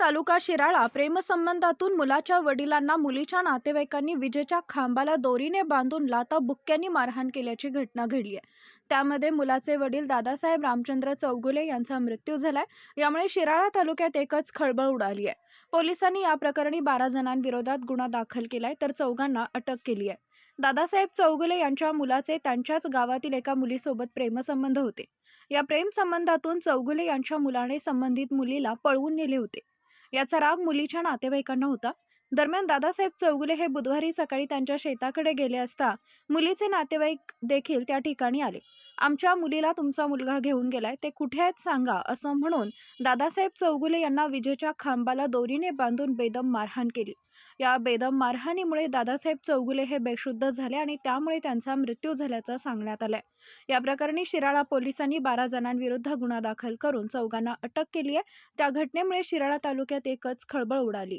तालुका शिराळा प्रेमसंबंधातून मुलाच्या वडिलांना मुलीच्या नातेवाईकांनी विजेच्या खांबाला दोरीने बांधून लाता बुक्क्यांनी मारहाण केल्याची घटना घडली आहे. त्यामध्ये मुलाचे वडील दादासाहेब रामचंद्र चौगुले यांचा मृत्यू झालाय. यामुळे शिराळा तालुक्यात एकच खळबळ उडाली आहे. पोलिसांनी या प्रकरणी बारा जणांविरोधात गुन्हा दाखल केलाय तर चौघांना अटक केली आहे. दादासाहेब चौगुले यांच्या मुलाचे त्यांच्याच गावातील एका मुलीसोबत प्रेमसंबंध होते. या प्रेमसंबंधातून चौगुले यांच्या मुलाने संबंधित मुलीला पळवून नेले होते. याचा राग मुलीच्या नातेवाईकांना होता. दरम्यान दादासाहेब चौगुले हे बुधवारी सकाळी त्यांच्या शेताकडे गेले असता मुलीचे नातेवाईक देखील त्या ठिकाणी आले. आमच्या मुलीला तुमचा मुलगा घेऊन गेलाय ते कुठे आहेत सांगा असं म्हणून दादासाहेब चौगुले यांना विजेच्या खांबाला दोरीने बांधून बेदम मारहाण केली. या बेदम मारहाणीमुळे दादासाहेब चौगुले हे बेशुद्ध झाले आणि त्यामुळे त्यांचा मृत्यू झाल्याचं सांगण्यात आलंय. या प्रकरणी शिराळा पोलिसांनी बारा जणांविरुद्ध गुन्हा दाखल करून चौघांना अटक केली आहे त्या घटनेमुळे शिराळा तालुक्यात एकच खळबळ उडाली.